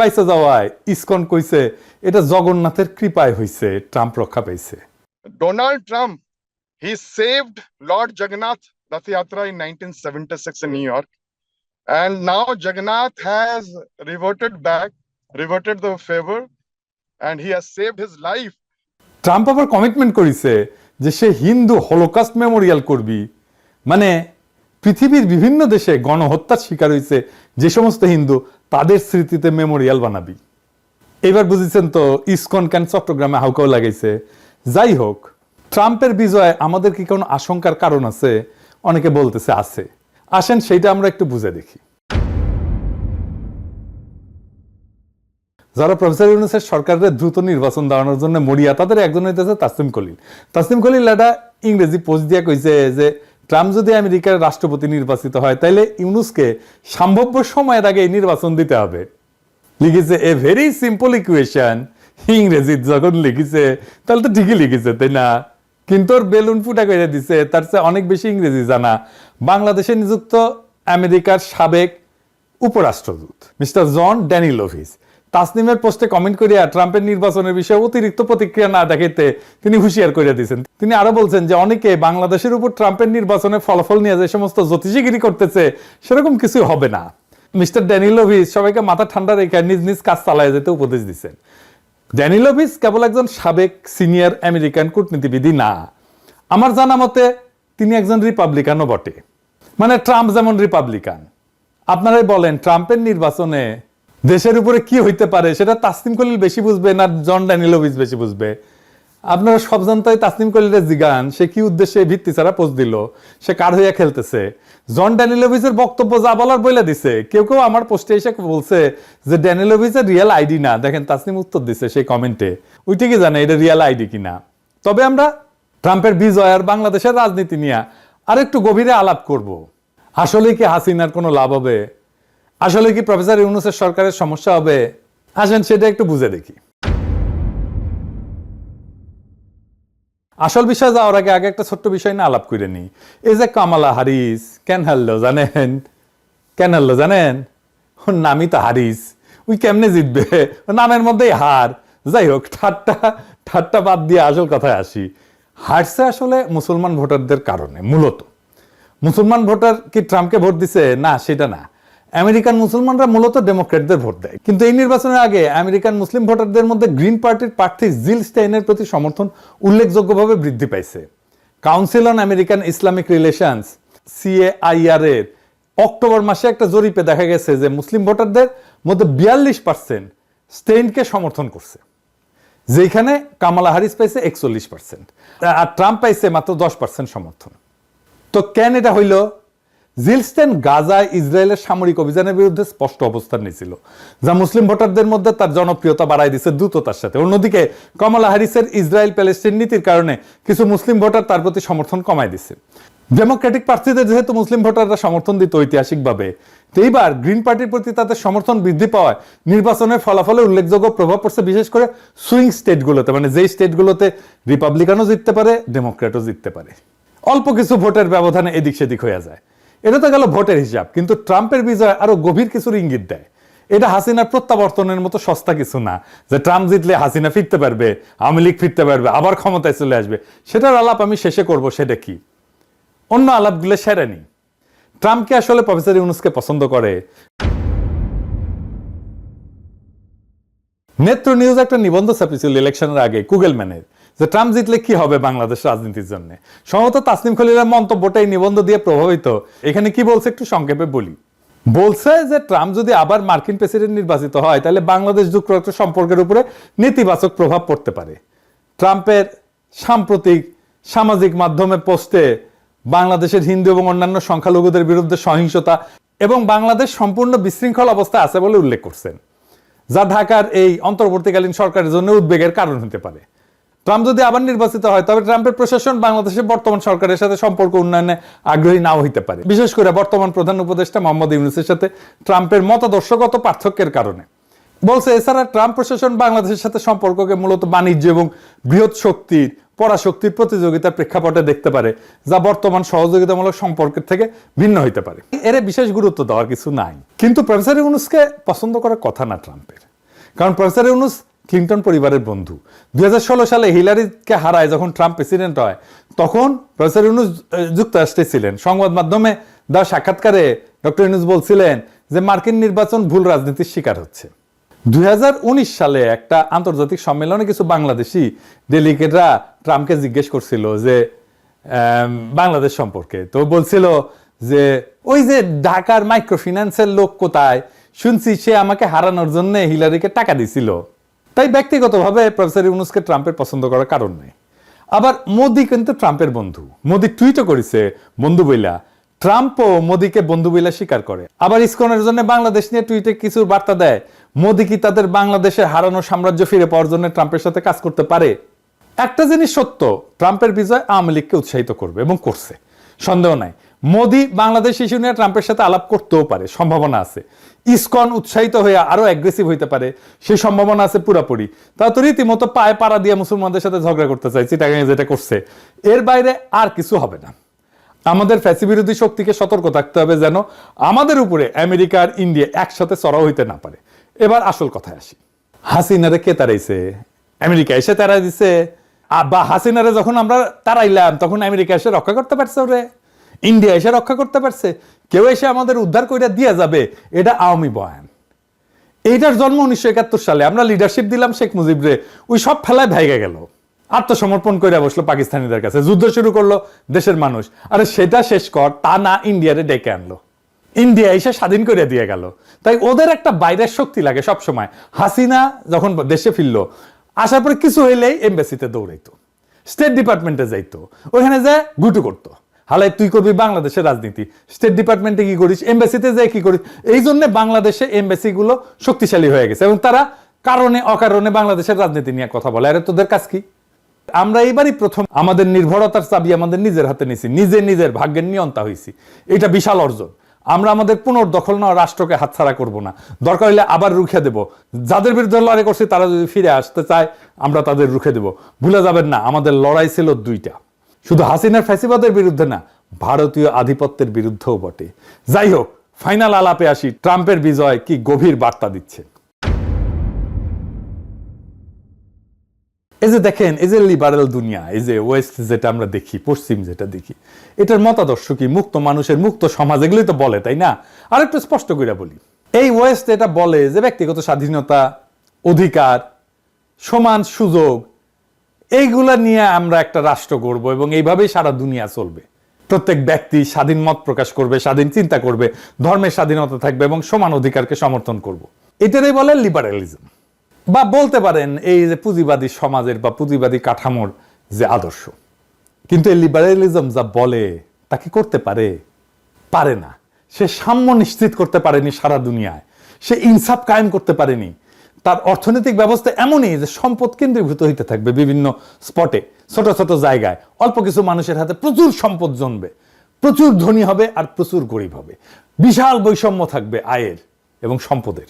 পাইসা যাওয়ায় ইসকন কইছে এটা জগন্নাথের কৃপায় হইছে ট্রাম্প রক্ষা পাইছে। Donald Trump he saved lord Jagannath Rathyatra in 1976 in New York and now Jagannath has reverted back reverted the favour and he has saved his life Trump আবার commitment করিছে যে সে হিন্দু হলোকাস্ট মেমোরিয়াল করবি। মানে পৃথিবীর বিভিন্ন দেশে গণহত্যার শিকার হয়েছে যে সমস্ত হিন্দু, তাদের স্মৃতিতে মেমোরিয়াল বানাবি। এবার বুঝেছেন তো, ইসকন ক্যান চট্টগ্রামে হাউকাও লাগাইছে? যাই হোক, ট্রাম্পের বিজয় আমাদের কি কোনো আশঙ্কার কারণ আছে? অনেকে বলতেছে আছে। আসেন, সেইটা আমরা একটু বুঝে দেখি। যারা প্রফেসর ইউনুসের সরকারের দ্রুত নির্বাচন দেওয়ানোর জন্য মরিয়া, তাদের একজন হইতেছে তাসিম কলিল তাসিম কলিল একটা ইংরেজি পোস্ট দিয়ে কইছে যে ট্রাম্প যদি আমেরিকার রাষ্ট্রপতি নির্বাচিত হয় তাহলে ইউনুসকে সম্ভাব্য সময়ের আগে নির্বাচন দিতে হবে। লিখেছে এ ভেরি সিম্পল ইকুয়েশন ইংরেজি যখন লিখেছে, তাহলে তো ঠিকই লিখেছে, তাই না? কিন্তু ওর বেলুন ফুটা করে দিছে, তার চেয়ে অনেক বেশি ইংরেজি জানা। বাংলাদেশে নিযুক্ত আমেরিকার সাবেক উপরাষ্ট্রদূত, মিস্টার জন ড্যানিলোভিস তাসনিমের পোস্টে কমেন্ট করিয়া ট্রাম্পের নির্বাচনের বিষয়ে অতিরিক্ত প্রতিক্রিয়া না দেখাইতে তিনি হুঁশিয়ার করে দিয়েছেন। তিনি আরও বলছেন যে, অনেকে বাংলাদেশের উপর ট্রাম্পের নির্বাচনের ফলাফল নিয়ে যে সমস্ত জ্যোতিষীগিরি করতেছে, সেরকম কিছু হবে না। মিস্টার ড্যানিলোভিস সবাইকে মাথা ঠান্ডা রেখে নিজ নিজ কাজ চালায় যেতে উপদেশ দিচ্ছেন। ড্যানিলোভিস কেবল একজন সাবেক সিনিয়র আমেরিকান কূটনীতিবিদই না। আমার জানা মতে, তিনি একজন রিপাবলিকানও বটে। মানে ট্রাম্প যেমন রিপাবলিকান। আপনারাই বলেন, ট্রাম্পের নির্বাচনে দেশের উপরে কি হইতে পারে? সেটা তাসনিম কলিল বেশি বুঝবে না জন ড্যানিলোভিস বেশি বুঝবে। আপনারা সব জানতাই তাসনিম কলিলের জিগান সে কি উদ্দেশ্যে ভিত্তি ছাড়া পোস্ট দিল? সে কার হইয়া খেলতেছে? জন ড্যানিলোভিসের বক্তব্য যা বলার বলে দিছে। কেউ কেউ আমার পোস্টে এসে বলছে যে ড্যানিলোভিসের রিয়েল আইডি না। দেখেন, তাসনিম উত্তর দিছে সেই কমেন্টে। ওই ঠিকই জানে এটা রিয়েল আইডি কিনা? তবে আমরা ট্রাম্পের বিজয় আর বাংলাদেশের রাজনীতি নিয়ে আর একটু গভীরে আলাপ করব। আসলে কি হাসিনার কোনো লাভ হবে? আসলে কি প্রফেসর ইউনুসের সরকারের সমস্যা হবে? আসেন সেটা একটু বুঝে দেখি। আসল বিষয় যাওয়ার আগে আগে একটা ছোট্ট বিষয় না আলাপ করে নি এই যে কামালা হারিস, কেন হারলো জানেন? কেন হারলো জানেন? ওর নামই তো হারিস। ওই কেমনে জিতবে? নামের মধ্যেই হার। যাই হোক, ঠাট্টা ঠাট্টা বাদ দিয়ে আসল কথায় আসি। হারছে আসলে মুসলমান ভোটারদের কারণে, মূলত। মুসলমান ভোটার কি ট্রাম্পকে ভোট দিছে? না, সেটা না। আমেরিকান মুসলমানরা মূলত ডেমোক্রেটদের ভোট দেয়। কিন্তু এই নির্বাচনের আগে আমেরিকান মুসলিম ভোটারদের মধ্যে গ্রিন পার্টির প্রার্থী জিল স্টেইনের প্রতি সমর্থন উল্লেখযোগ্যভাবে বৃদ্ধি পাইছে। Council on American Islamic relations CAIR এর অক্টোবর মাসে একটা জরিপে দেখা গেছে যে মুসলিম ভোটারদের মধ্যে বিয়াল্লিশ পার্সেন্ট স্টেইনকে সমর্থন করছে যেখানে কামালা হারিস পাইছে একচল্লিশ পার্সেন্ট। আর ট্রাম্প পাইছে মাত্র দশ পার্সেন্ট সমর্থন। তো কেন এটা হইল? জিলস্টেন গাজায় ইসরায়েলের সামরিক অভিযানের বিরুদ্ধে স্পষ্ট অবস্থান নিয়েছিল, যা মুসলিম ভোটারদের মধ্যে তার জনপ্রিয়তা বাড়াই দিচ্ছে দ্রুততার সাথে। অন্যদিকে, কমলা হ্যারিসের ইসরায়েল প্যালেস্টিন নীতির কারণে কিছু মুসলিম ভোটার তার প্রতি সমর্থন কমায় দিচ্ছে ডেমোক্রেটিক প্রার্থীদের যেহেতু মুসলিম ভোটাররা সমর্থন দিত ঐতিহাসিকভাবে এইবার গ্রিন পার্টির প্রতি তাদের সমর্থন বৃদ্ধি পাওয়ায় নির্বাচনের ফলাফলে উল্লেখযোগ্য প্রভাব পড়ছে বিশেষ করে সুইং স্টেটগুলোতে মানে যেই স্টেটগুলোতে রিপাবলিকানও জিততে পারে ডেমোক্রেটও জিততে পারে। অল্প কিছু ভোটের ব্যবধানে এদিক সেদিক হয়ে যায়। এটা তো গেল ভোটের হিসাব, কিন্তু ট্রাম্পের বিজয় আরও গভীর কিছুর ইঙ্গিত দেয়। এটা হাসিনার প্রত্যাবর্তনের মতো সস্তা কিছু না, যে ট্রাম্প জিতলে হাসিনা ফিরতে পারবে, আওয়ামী লীগ ফিরতে পারবে, আবার ক্ষমতায় চলে আসবে। সেটার আলাপ আমি শেষে করব, সেটা কি? অন্য আলাপগুলো সেরে নি ট্রাম্পকে আসলে প্রফেসর ইউনুসকে পছন্দ করে? নেত্র নিউজ একটা নিবন্ধ ছাপিয়েছিল ইলেকশনের আগে গুগল ম্যানের যে ট্রাম্প জিতলে কি হবে বাংলাদেশ রাজনীতির জন্য? সম্ভবত তাসনিম খলিলের মন্তব্যটা এই নিবন্ধ দিয়ে প্রভাবিত। এখানে কি বলছে একটু সংক্ষেপে বলি। বলছে যে ট্রাম্প যদি আবার মার্কিন প্রেসিডেন্ট নির্বাচিত হয়, তাহলে বাংলাদেশ যুক্তরাষ্ট্র সম্পর্কের উপরে নেতিবাচক প্রভাব পড়তে পারে। ট্রাম্পের সাম্প্রতিক সামাজিক মাধ্যমে পোস্টে বাংলাদেশের হিন্দু এবং অন্যান্য সংখ্যালঘুদের বিরুদ্ধে সহিংসতা এবং বাংলাদেশ সম্পূর্ণ বিশৃঙ্খল অবস্থায় আছে বলে উল্লেখ করছেন, যা ঢাকার এই অন্তর্বর্তীকালীন সরকারের জন্য উদ্বেগের কারণ হতে পারে। ট্রাম্প যদি আবার নির্বাচিত হয়, তবে ট্রাম্পের প্রশাসন বাংলাদেশের বর্তমান সরকারের সাথে সম্পর্ক উন্নয়নে আগ্রহী নাও হইতে পারে। বিশেষ করে বর্তমান প্রধান উপদেষ্টা মোহাম্মদ ইউনুসের সাথে ট্রাম্পের মতাদর্শগত পার্থক্যের কারণে। বলছে, এছাড়া ট্রাম্প প্রশাসন বাংলাদেশের সাথে সম্পর্ককে মূলত বাণিজ্য এবং বৃহৎ শক্তির, পরাশক্তির প্রতিযোগিতার প্রেক্ষাপটে দেখতে পারে, যা বর্তমান সহযোগিতামূলক সম্পর্কের থেকে ভিন্ন হইতে পারে। এর বিশেষ গুরুত্ব দেওয়ার কিছু নাই। কিন্তু প্রফেসর ইউনুসকে পছন্দ করার কথা না ট্রাম্পের। কারণ প্রফেসর ইউনুস ক্লিন্টন পরিবারের বন্ধু। দুই হাজার ষোলো সালে হিলারিকে হারায় যখন ট্রাম্প প্রেসিডেন্ট হয়, তখন প্রফেসর ইউনুস যুক্তরাষ্ট্রে ছিলেন। সংবাদ মাধ্যমে দেওয়া সাক্ষাৎকারে ডক্টর ইউনুস বলছিলেন যে মার্কিন নির্বাচন ভুল রাজনীতির শিকার হচ্ছে। দুই সালে একটা আন্তর্জাতিক সম্মেলনে কিছু বাংলাদেশি ডেলিগেটরা ট্রাম্পকে জিজ্ঞেস করছিল যে বাংলাদেশ সম্পর্কে। তো বলছিল যে, ওই যে ঢাকার মাইক্রো ফিন্যান্সের লোক কোথায়? শুনছি সে আমাকে হারানোর জন্য হিলারিকে টাকা দিছিল। তাই ব্যক্তিগতভাবে প্রফেসর ইউনুসকে ট্রাম্পের পছন্দ করার কারণ নেই। আবার মোদি কিন্তু ট্রাম্পের বন্ধু। মোদি টুইটও করেছে, বন্ধু বইলা। ট্রাম্পও মোদিকে বন্ধু বইলা স্বীকার করে। আবার ইসকনের জন্য বাংলাদেশ নিয়ে টুইটে কিছু বার্তা দেয়। মোদি কি তাদের বাংলাদেশের হারানো সাম্রাজ্য ফিরে পাওয়ার জন্য ট্রাম্পের সাথে কাজ করতে পারে? একটা জিনিস সত্য, ট্রাম্পের বিজয় আওয়ামী লীগকে উৎসাহিত করবে এবং করছে। সন্দেহ নাই। মোদি বাংলাদেশ ইস্যু নিয়ে ট্রাম্পের সাথে আলাপ করতেও পারে, সম্ভাবনা আছে। ইসকন উৎসাহিত হয়ে আরও অ্যাগ্রেসিভ হইতে পারে সেই সম্ভাবনা আছে পুরাপুরি। তা তো রীতিমতো পায়ে পাড়া দিয়ে মুসলমানদের সাথে ঝগড়া করতে চাই চিটাগাঙে যেটা করছে। এর বাইরে আর কিছু হবে না। আমাদের ফ্যাসি বিরোধী শক্তিকে সতর্ক থাকতে হবে যেন আমাদের উপরে আমেরিকা আর ইন্ডিয়া একসাথে চড়াও হইতে না পারে। এবার আসল কথায় আসি। হাসিনারে কে তারাইছে আমেরিকা এসে তারাই দিছে। বা হাসিনারে যখন আমরা তারাইলাম তখন আমেরিকা এসে রক্ষা করতে পারছে ওরে। ইন্ডিয়া এসে রক্ষা করতে পারছে, কেউ এসে আমাদের উদ্ধার করে দিয়ে যাবে, এটা আওয়ামী বয়ান। এইটার জন্ম উনিশশো একাত্তর সালে, আমরা লিডারশিপ দিলাম শেখ মুজিবরে ওই সব ফেলায় ভেগে গেল। আত্মসমর্পণ করে বসল পাকিস্তানিদের কাছে, যুদ্ধ শুরু করল দেশের মানুষ। আরে সেটা শেষ কর, তা না ইন্ডিয়ারে ডেকে আনলো। ইন্ডিয়া এসে স্বাধীন করে দিয়ে গেল। তাই ওদের একটা বাইরের শক্তি লাগে সব সময় হাসিনা যখন দেশে ফিরলো, আসার পরে কিছু হইলেই এমবাসিতে দৌড়াইতো স্টেট ডিপার্টমেন্টে যাইতো ওখানে যে গুটু করতো। হালাই তুই করবি বাংলাদেশের রাজনীতি। স্টেট ডিপার্টমেন্টে কি করিস? এমবাসিতে যে কি করিস? এই জন্য বাংলাদেশে এমবাসি গুলো শক্তিশালী হয়ে গেছে এবং তারা কারণে, অকারণে বাংলাদেশের রাজনীতি নিয়ে কথা বলে। আরে, তোদের কাজ কি? আমরা এইবারই প্রথম আমাদের নির্ভরতার চাবি আমাদের নিজের হাতে নিছি। নিজে নিজের ভাগ্যের নিয়ন্তা হয়েছি এটা বিশাল অর্জন। আমরা আমাদের পুনর্দখল নেওয়া রাষ্ট্রকে হাতছাড়া করব না। দরকার হলে আবার রুখে দেব। যাদের বিরুদ্ধে লড়াই করছি, তারা যদি ফিরে আসতে চায়, আমরা তাদের রুখে দেব। ভুলে যাবেন না, আমাদের লড়াই ছিল দুইটা। শুধু হাসিনার ফ্যাসিবাদের বিরুদ্ধে না, ভারতীয় আধিপত্যের বিরুদ্ধেও বটে। যাই হোক ফাইনাল আলাপে আসি, ট্রাম্পের বিজয় কি গভীর বার্তা দিচ্ছে? এই যে দেখেন, এই যে লিবারেল দুনিয়া, এই যে ওয়েস্ট যেটা আমরা দেখি, পশ্চিম যেটা দেখি, এটার মতাদর্শ কি? মুক্ত মানুষের মুক্ত সমাজ, এগুলোই তো বলে, তাই না? আর একটু স্পষ্ট করে বলি, এই ওয়েস্ট এটা বলে যে ব্যক্তিগত স্বাধীনতা, অধিকার, সমান সুযোগ এইগুলা নিয়ে আমরা একটা রাষ্ট্র করব এবং এইভাবেই সারা দুনিয়া চলবে। প্রত্যেক ব্যক্তি স্বাধীন মত প্রকাশ করবে, স্বাধীন চিন্তা করবে, ধর্মের স্বাধীনতা থাকবে এবং সমান অধিকারকে সমর্থন করব। এটারই বলে লিবারেলিজম বা বলতে পারেন এই যে পুঁজিবাদী সমাজের বা পুঁজিবাদী কাঠামোর যে আদর্শ। কিন্তু এই লিবারেলিজম যা বলে, তা কি করতে পারে? পারে না। সে সাম্য নিশ্চিত করতে পারেনি সারা দুনিয়ায়। সে ইনসাফ কায়েম করতে পারেনি। তার অর্থনৈতিক ব্যবস্থা এমনই যে সম্পদ কেন্দ্রীভূত হইতে থাকবে বিভিন্ন স্পটে, ছোট ছোট জায়গায়। অল্প কিছু মানুষের হাতে প্রচুর সম্পদ জন্মবে, প্রচুর ধনী হবে আর প্রচুর গরিব হবে। বিশাল বৈষম্য থাকবে আয়ের এবং সম্পদের।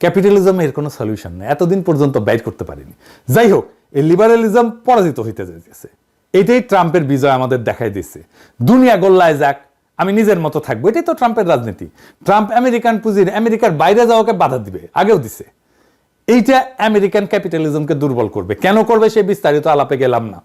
ক্যাপিটালিজমে এর কোনো সলিউশন নেই। এতদিন পর্যন্ত ব্যয় করতে পারেনি। যাই হোক, এই লিবারালিজম পরাজিত হইতে যাইতেছে। এটাই ট্রাম্পের বিজয় আমাদের দেখাই দিচ্ছে দুনিয়া গোল্লায় যাক, আমি নিজের মতো থাকব। এটাই তো ট্রাম্পের রাজনীতি। ট্রাম্প আমেরিকান পুঁজির, আমেরিকার বাইরে যাওয়াকে বাধা দিবে, আগেও দিছে। এইটা আমেরিকান ক্যাপিটালিজমকে দুর্বল করবে। কেন করবে সে বিস্তারিত আলাপে গেলাম না।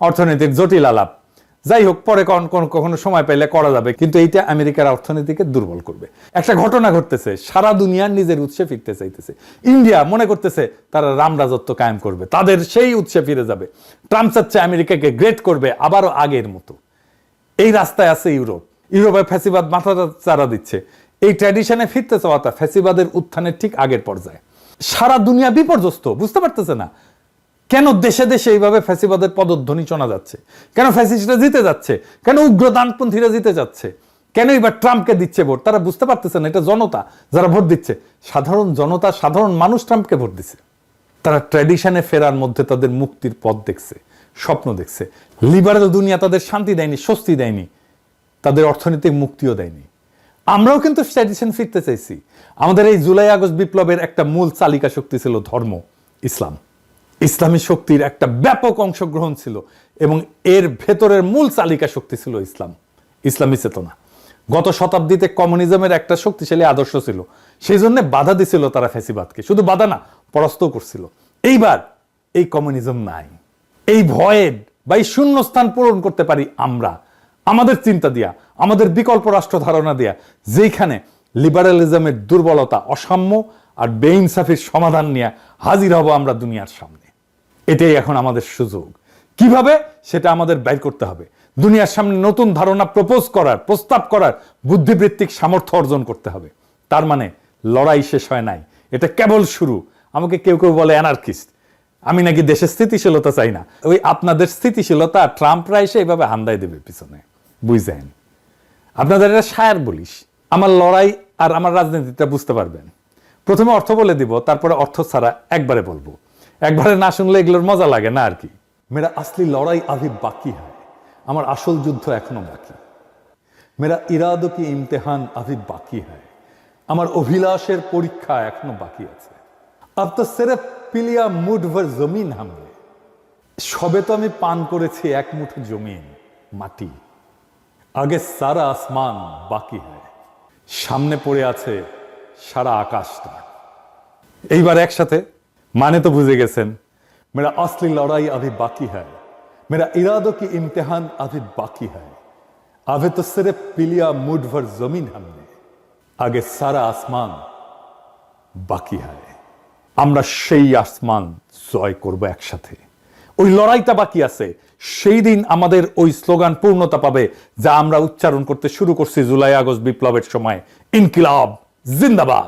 অর্থনীতির জটিল আলাপ। যাই হোক, পরে কখন, কখন- সময় পেলে করা যাবে, কিন্তু এইটা আমেরিকার অর্থনীতিকে দুর্বল করবে। একটা ঘটনা ঘটতেছে, সারা দুনিয়ার নিজের উৎসে ফিরতে চাইতেছে। ইন্ডিয়া মনে করতেছে, তারা রাম রাজত্ব কায়েম করবে। তাদের সেই উৎসে ফিরে যাবে। ট্রাম্প চাচ্ছে আমেরিকাকে গ্রেট করবে আবারও আগের মতো। এই রাস্তায় আছে ইউরোপ। ইউরোপে ফ্যাসিবাদ মাথা চারা দিচ্ছে। এই ট্র্যাডিশনে ফিরতে চাওয়াটা ফ্যাসিবাদের উত্থানের ঠিক আগের পর্যায়ে। সারা দুনিয়া বিপর্যস্ত, বুঝতে পারতেছে না? কেন দেশে দেশে এইভাবে ফ্যাসিবাদের পদধ্বনি শোনা যাচ্ছে? কেন ফ্যাসিস্টরা জিতে যাচ্ছে? কেন উগ্রদানপন্থীরা জিতে যাচ্ছে? কেন এবার ট্রাম্পকে দিচ্ছে ভোট? তারা বুঝতে পারতেছে না, এটা জনতা, যারা ভোট দিচ্ছে। সাধারণ জনতা, সাধারণ মানুষ ট্রাম্পকে ভোট দিচ্ছে তারা ট্র্যাডিশনে ফেরার মধ্যে তাদের মুক্তির পথ দেখছে, স্বপ্ন দেখছে। লিবারেল দুনিয়া তাদের শান্তি দেয়নি, স্বস্তি দেয়নি। তাদের অর্থনৈতিক মুক্তিও দেয়নি। আমরাও কিন্তু ট্র্যাডিশন ফিরতে চাইছি। আমাদের এই জুলাই আগস্ট বিপ্লবের একটা মূল চালিকা শক্তি ছিল ধর্ম, ইসলাম। ইসলামী শক্তির একটা ব্যাপক অংশগ্রহণ ছিল এবং এর ভেতরের মূল চালিকা শক্তি ছিল ইসলাম, ইসলামী চেতনা। গত শতাব্দীতে কমিউনিজমের একটা শক্তিশালী আদর্শ ছিল, সেই জন্য বাধা দিছিল তারা ফ্যাসিবাদকে। শুধু বাধা না, পরাস্ত করছিল। এইবার এই কমিউনিজম নাই। এই ভয়ের বা এই শূন্যস্থান পূরণ করতে পারি আমরা আমাদের চিন্তা দিয়া, আমাদের বিকল্প রাষ্ট্র ধারণা দিয়া যেখানে লিবারালিজমের দুর্বলতা অসাম্য আর বেইনসাফির সমাধান নিয়ে হাজির হব আমরা দুনিয়ার সামনে। এটাই এখন আমাদের সুযোগ। কীভাবে? সেটা আমাদের বের করতে হবে। দুনিয়ার সামনে নতুন ধারণা প্রপোজ করার, প্রস্তাব করার বুদ্ধিবৃত্তিক সামর্থ্য অর্জন করতে হবে। তার মানে লড়াই শেষ হয় নাই। এটা কেবল শুরু। আমাকে কেউ কেউ বলে অ্যানার্কিস্ট আমি নাকি দেশের স্থিতিশীলতা চাই না। ওই আপনাদের স্থিতিশীলতা ট্রাম্পরা এসে এইভাবে হান্দায় দেবে পিছনে। বুঝছেন আপনাদের এটা সায়ার বলিস, আমার লড়াই আর আমার রাজনীতিটা বুঝতে পারবেন। প্রথমে অর্থ বলে দিব, তারপরে অর্থ ছাড়া একবারে বলব। একবারে না শুনলে এগুলোর মজা লাগে না আর কি। মেরা আসলি লড়াই আভি বাকি হয়, আমার আসল যুদ্ধ এখনও বাকি। মেরা ইরাদো কি ইমতেহান আভি বাকি হয়, আমার অভিলাষের পরীক্ষা এখনও বাকি আছে। আব তো সেরে পিলিয়া মুঠ জমিন হামলে, সবে তো আমি পান করেছি এক মুঠো জমিন, মাটি। আগে সারা আসমান বাকি হয়। সামনে পড়ে আছে সারা আকাশটা এইবার একসাথে মানে তো বুঝে গেছেন, মেরা আসলি লড়াই আভি বাকি হয়, মেরা ইরাদো কি ইমতেহান আভি বাকি হয়। আভে তো সেরে পিলিয়া মুড ভর জমিন হামনে, আগে সারা আসমান বাকি হয়। আমরা সেই আসমান জয় করব একসাথে। ওই লড়াইটা বাকি আছে। সেই দিন আমাদের ওই স্লোগান পূর্ণতা পাবে, যা আমরা উচ্চারণ করতে শুরু করছি জুলাই আগস্ট বিপ্লবের সময়। ইনকিলাব, জিন্দাবাদ।